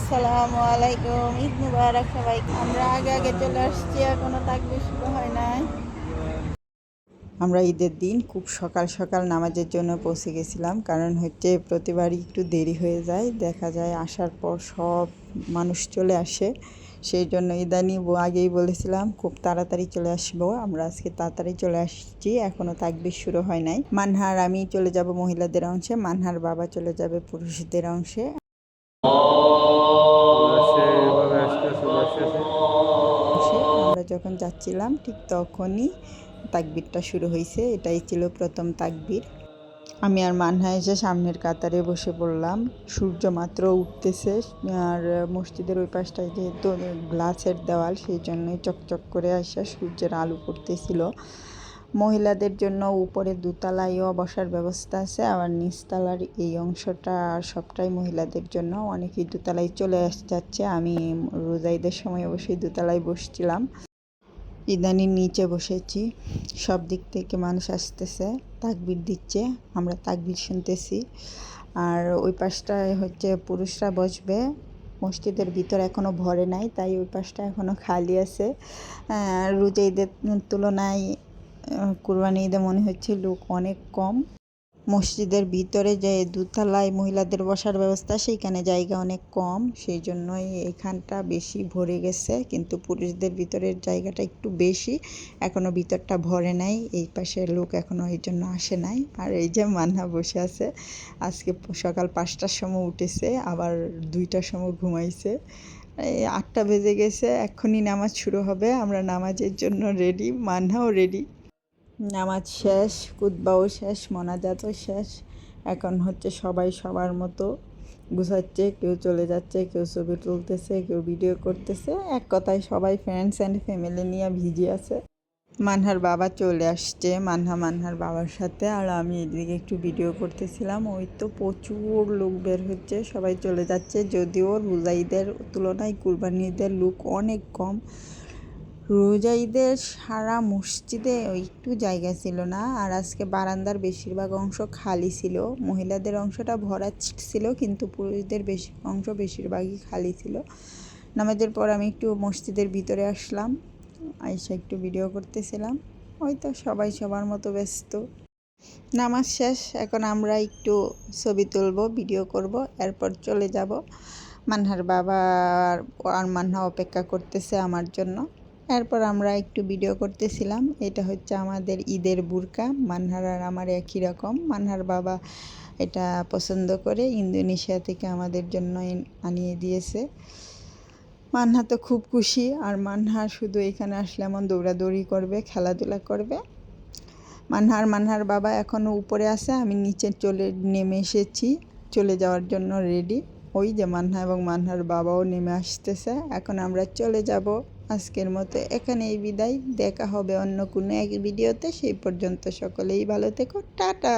আসসালামু আলাইকুম, ঈদ মুবারক সবাইকে আমরা আগে আগে চলে আসছি, এখনও থাকবে, শুরু হয় নাই। আমরা ঈদের দিন খুব সকাল সকাল নামাজের জন্য পৌঁছে গেছিলাম, কারণ হচ্ছে প্রতিবারই একটু দেরি হয়ে যায়। দেখা যায় আসার পর সব মানুষ চলে আসে। সেই জন্য ইদানি আগেই বলেছিলাম, খুব তাড়াতাড়ি চলে আসব। আমরা আজকে তাড়াতাড়ি চলে আসছি, এখনও তাকবির শুরু হয় নাই। মানহার আমি চলে যাব মহিলাদের অংশে, মানহার বাবা চলে যাবে পুরুষদের অংশে। যখন যাচ্ছিলাম, ঠিক তখনই তাকবিরটা শুরু হয়েছে এটাই ছিল প্রথম তাকবির। আমি আর মানহা এসে সামনের কাতারে বসে পড়লাম, সূর্য মাত্র উঠতেছে, আর মসজিদের ওই পাশটায় যেহেতু গ্লাসের দেওয়াল, সেই জন্যই চকচক করে আসা সূর্যের আলো পড়তেছিল। মহিলাদের জন্য উপরে দোতলায়ও বসার ব্যবস্থা আছে, আবার নিচতলার এই অংশটা সবটাই মহিলাদের জন্য। অনেকেই দোতলায় চলে যাচ্ছে। আমি রোজাইদের সময় অবশ্যই দোতলায় বসছিলাম। ইদানি নিচে বসেছি, সব দিক থেকে মানুষ আসতেছে, তাকবির দিচ্ছে, আমরা তাকবির শুনতেছি। আর ওই পাশটায় হচ্ছে পুরুষরা বসবে, মসজিদের ভিতর এখনও ভরে নাই, তাই ওই পাশটা এখনও খালি আছে। রোজা ঈদের তুলনায় কুরবানি ঈদে মনে হচ্ছে লোক অনেক কম। মসজিদের ভিতরে যে দোতলায় মহিলাদের বসার ব্যবস্থা, সেইখানে জায়গা অনেক কম সেই জন্যই এখানটা বেশি ভরে গেছে। কিন্তু পুরুষদের ভিতরের জায়গাটা একটু বেশি, এখনও ভিতরটা ভরে নাই, এই পাশের লোক এখনও এই জন্য আসে নাই। আর এই যে মান্না বসে আছে, আজকে সকাল পাঁচটার সময় উঠেছে, আবার দুইটার সময় ঘুমাইছে। এই আটটা বেজে গেছে, এক্ষুনি নামাজ শুরু হবে, আমরা নামাজের জন্য রেডি মান্নাও রেডি নামাজ শেষ কুতবাও শেষ, মোনাজাতও শেষ। এখন হচ্ছে সবাই সবার মতো গুছাচ্ছে, কেউ চলে যাচ্ছে, কেউ ছবি তুলতেছে, কেউ ভিডিও করতেছে। এক কথায় সবাই ফ্রেন্ডস অ্যান্ড ফ্যামিলি নিয়ে ভিজি আছে। মানহার বাবা চলে আসছে, মানহা মানহার বাবার সাথে, আর আমি এদিকে একটু ভিডিও করতেছিলাম। ওই তো প্রচুর লোক বের হচ্ছে, সবাই চলে যাচ্ছে। যদিও রোজা ঈদের তুলনায় কুরবানি ঈদের লোক অনেক কম। রোজা ঈদের সারা মসজিদে একটু জায়গা ছিল না। আর আজকে বারান্দার বেশিরভাগ অংশ খালি ছিল। মহিলাদের অংশটা ভরা ছিল, কিন্তু পুরুষদের বেশি অংশ বেশিরভাগই খালি ছিল। নামাজের পর আমি একটু মসজিদের ভিতরে আসলাম। আইসা একটু ভিডিও করতেছিলাম। ওই তো সবাই সবার মতো ব্যস্ত। নামাজ শেষ, এখন আমরা একটু ছবি তুলবো ভিডিও করব, এরপর চলে যাব। মানহার বাবা আর- মানহা অপেক্ষা করতেছে আমার জন্য। এরপর আমরা একটু ভিডিও করতেছিলাম। এটা হচ্ছে আমাদের ঈদের বুরকা। মানহার আর আমার একই রকম। মানহার বাবা এটা পছন্দ করে। ইন্দোনেশিয়া থেকে আমাদের জন্য আনিয়ে দিয়েছে। মানহা তো খুব খুশি। আর মানহা শুধু এখানে আসলে এমন দৌড়াদৌড়ি করবে, খেলাধুলা করবে। মানহার মানহার বাবা এখনও উপরে আছে। আমি নিচে চলে, নেমে এসেছি। চলে যাওয়ার জন্য রেডি ওই যে মানহা এবং মানহার বাবাও নেমে আসতেছে। এখন আমরা চলে যাব। আজকের মতো এখানেই বিদায়। দেখা হবে অন্য কোনো এক ভিডিওতে। সেই পর্যন্ত সকলেই ভালো থেকো। টাটা!